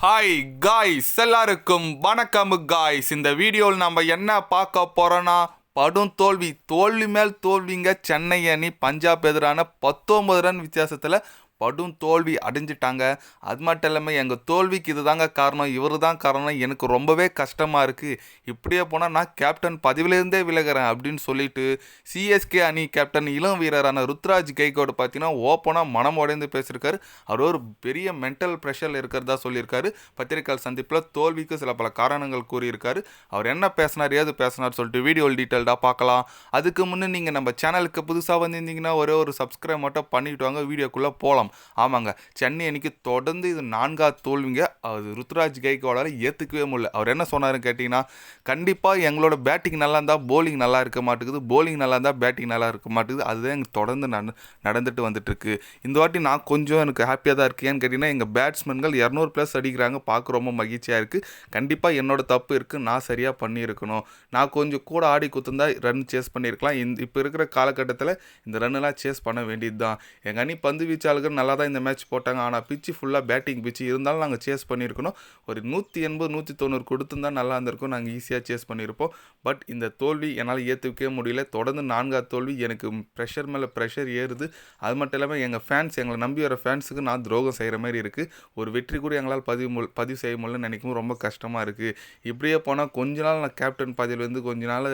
Hi guys எல்லாருக்கும் வணக்கம் guys இந்த வீடியோவில் நம்ம என்ன பார்க்க போகிறோன்னா படும் தோல்வி தோல்வி மேல் தோல்விங்க சென்னை அணி பஞ்சாப் எதிரான பத்தொன்பது ரன் வித்தியாசத்தில் படும் தோல்வி அடைஞ்சிட்டாங்க. அது மட்டும் இல்லாமல் எங்கள் தோல்விக்கு இதுதாங்க காரணம். இவர் தான் காரணம். எனக்கு ரொம்பவே கஷ்டமாக இருக்குது இப்படியே போனால் நான் கேப்டன் பதிவிலேருந்தே விலகிறேன் அப்படின்னு சொல்லிட்டு சிஎஸ்கே அணி கேப்டன் இளம் வீரரான ருத்ராஜ் கைகோடு பார்த்தீங்கன்னா ஓப்பனாக மனம் உடைந்து பேசியிருக்காரு. அவர் ஒரு பெரிய மென்டல் ப்ரெஷரில் இருக்கிறதா சொல்லியிருக்காரு. பத்திரிகையாளர் சந்திப்பில் தோல்விக்கு சில பல காரணங்கள் கூறியிருக்காரு. அவர் என்ன பேசினார் ஏது பேசினார் சொல்லிட்டு வீடியோ டீட்டெயில்டாக பார்க்கலாம். அதுக்கு முன்னே நீங்கள் நம்ம சேனலுக்கு புதுசாக வந்திருந்தீங்கன்னா ஒரே ஒரு சப்ஸ்கிரைப் மட்டும் பண்ணிவிட்டு வாங்க. வீடியோக்குள்ளே போகலாம் ஆமாங்க. சென்னை அன்னைக்கு தொடர்ந்து இது நான்காவது தோல்விங்க. அது ருத்ராஜ் கைக்கோடால் ஏற்றுக்கவே முடியல. அவர் என்ன சொன்னாருன்னு கேட்டிங்கன்னா கண்டிப்பாக எங்களோட பேட்டிங் நல்லா இருந்தால் போலிங் நல்லா இருக்க மாட்டேங்குது. போலிங் நல்லா இருந்தால் பேட்டிங் நல்லா இருக்க மாட்டேங்குது. அதுதான் எங்களுக்கு தொடர்ந்து நட நடந்துட்டு வந்துட்டுருக்கு. இந்த வாட்டி நான் கொஞ்சம் எனக்கு ஹாப்பியாக தான் இருக்கேன்னு கேட்டிங்கன்னா எங்கள் பேட்ஸ்மேன்கள் இரநூறு ப்ளஸ் அடிக்கிறாங்க. பார்க்க ரொம்ப மகிழ்ச்சியாக இருக்குது கண்டிப்பாக என்னோட தப்பு இருக்குது நான் சரியாக பண்ணியிருக்கணும். நான் கொஞ்சம் கூட ஆடி குத்துந்தா ரன் சேஸ் பண்ணியிருக்கலாம். இந்த இப்போ இருக்கிற காலகட்டத்தில் இந்த ரன்னெல்லாம் சேஸ் பண்ண வேண்டியது தான் எங்கள் அணி பந்து வீச்சாளர்கள் நல்லா தான் இந்த மேட்ச் போட்டாங்க. ஆனால் பிச்சு ஃபுல்லாக பேட்டிங் பிச்சு இருந்தாலும் நாங்கள் சேஸ் பண்ணியிருக்கணும். ஒரு நூற்றி எண்பது நூற்றி தொண்ணூறு கொடுத்துருந்தா நல்லா இருந்திருக்கும். நாங்கள் ஈஸியாக சேஸ் பண்ணியிருப்போம். பட் இந்த தோல்வி என்னால் ஏற்றுக்கவே முடியல. தொடர்ந்து நான்காவது தோல்வி எனக்கு ப்ரெஷர் மேலே ப்ரெஷர் ஏறுது. அது மட்டும் இல்லாமல் எங்கள் ஃபேன்ஸ் எங்களை நம்பி வர ஃபேன்ஸுக்கு நான் துரோகம் செய்கிற மாதிரி இருக்குது ஒரு வெற்றி கூட எங்களால் பதிவு மு பதிவு செய்ய முடியலன்னு நினைக்கும் ரொம்ப கஷ்டமாக இருக்குது இப்படியே போனால் கொஞ்ச நாள் நான் கேப்டன் பதவியிலேருந்து கொஞ்ச நாள்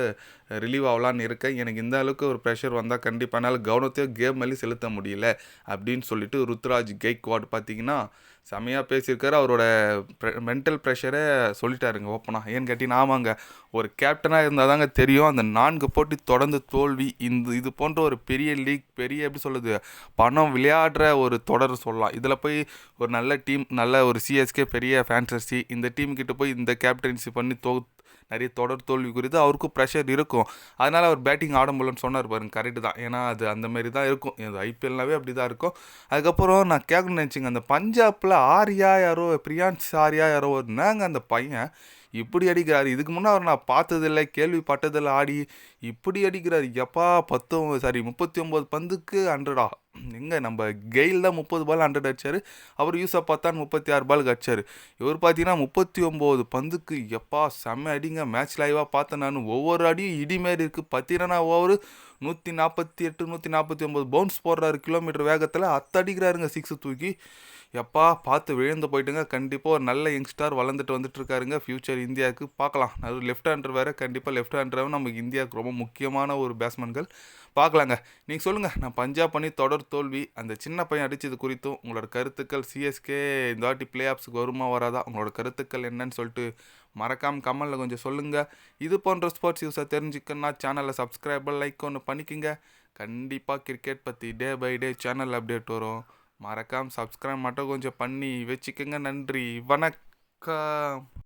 ரிலீவ் ஆகலான்னு இருக்கேன். எனக்கு இந்த அளவுக்கு ஒரு ப்ரெஷர் வந்தால் கண்டிப்பாக என்னால் கவனத்தையோ கேம் மேலே செலுத்த முடியல. அப்படின்னு சொல்லிட்டு ருத்ராஜ் கெய்க்வாட் பார்த்தீங்கன்னா செமையாக பேசியிருக்காரு. அவரோட மென்டல் ப்ரெஷரை சொல்லிட்டாருங்க ஓப்பனாக ஏன்னு கேட்டிங்கன்னா ஆமாங்க ஒரு கேப்டனாக இருந்தால் தாங்க தெரியும். அந்த நான்கு போட்டி தொடர்ந்து தோல்வி இந்த இது போன்ற ஒரு பெரிய லீக் பெரிய எப்படி சொல்லுது பணம் விளையாடுற ஒரு தொடர் சொல்லலாம். இதில் போய் ஒரு நல்ல டீம் நல்ல ஒரு சிஎஸ்கே பெரிய ஃபேன்டசி இந்த டீம் கிட்ட போய் இந்த கேப்டன்சி பண்ணி தோ நிறைய தொடர் தோல்வி குறித்து அவருக்கும் ப்ரெஷர் இருக்கும். அதனால் அவர் பேட்டிங் ஆட முடியலன்னு சொன்னார் பாருங்க கரெக்டு தான். ஏன்னா அது அந்த மாதிரி தான் இருக்கும். இந்த ஐபிஎல்னாவே அப்படி தான் இருக்கும். அதுக்கப்புறம் நான் கேட்கணும்னு நினச்சிங்க அந்த பஞ்சாப்பில் ஆர்யா யாரோ பிரியான்ஸ் ஆர்யா யாரோ என்னங்க அந்த பையன் இப்படி அடிக்கிறாரு. இதுக்கு முன்னே அவர் நான் பார்த்ததில்லை கேள்விப்பட்டதில்லை ஆடி இப்படி அடிக்கிறாரு. எப்பா பத்தொம்பது சாரி முப்பத்தி ஒம்பது பந்துக்கு ஹண்ட்ரடா எங்கே நம்ம கெயில் தான் முப்பது பால் ஹண்ட்ரட் அடிச்சார். அவர் யூஸை பார்த்தான் முப்பத்தி ஆறு பாலுக்கு அடிச்சார் இவர் பார்த்தீங்கன்னா முப்பத்தி ஒம்பது பந்துக்கு எப்பா செம்ம அடிங்க. மேட்ச் லைவாக பார்த்தேன் நான். ஒவ்வொரு அடியும் இடிமாரி இருக்குது பார்த்தீங்கன்னா ஓவர் நூற்றி நாற்பத்தி எட்டு நூற்றி நாற்பத்தி ஒம்பது பவுன்ஸ் போடுறாரு கிலோமீட்டர் வேகத்தில். அத்தடிக்கிறாருங்க சிக்ஸ் சிக்ஸு தூக்கி. எப்பா பார்த்து விழுந்து போயிட்டுங்க. கண்டிப்பாக ஒரு நல்ல யங்ஸ்டார் வளர்ந்துட்டு வந்துட்டு இருக்காருங்க. ஃப்யூச்சர் இந்தியாவுக்கு பார்க்கலாம். அது லெஃப்ட் ஹேண்டர் வேறு கண்டிப்பாக லெஃப்ட் ஹேண்டராகவும் நமக்கு இந்தியாவுக்கு ரொம்ப முக்கியமான ஒரு பேட்ஸ்மேன்கள் பார்க்கலாங்க. நீங்கள் சொல்லுங்கள் நான் பஞ்சாப் பண்ணி தொடர் தோல்வி அந்த சின்ன பையன் அடித்தது குறித்தும் உங்களோட கருத்துக்கள் சிஎஸ்கே இந்த வாட்டி பிளே ஆஃப்ஸுக்கு வருமா வராதா? உங்களோட கருத்துக்கள் என்னன்னு சொல்லிட்டு மறக்காமல் கமெண்டில் கொஞ்சம் சொல்லுங்கள் இது போன்ற ஸ்போர்ட்ஸ் நியூஸை தெரிஞ்சுக்கணுன்னா சேனலை சப்ஸ்கிரைபர் லைக் ஒன்று பண்ணிக்கோங்க. கண்டிப்பாக கிரிக்கெட் பற்றி day by day channel update வரும். மறக்காமல் சப்ஸ்கிரைப் மட்டும் கொஞ்சம் பண்ணி வச்சுக்கோங்க. நன்றி. வணக்கம்.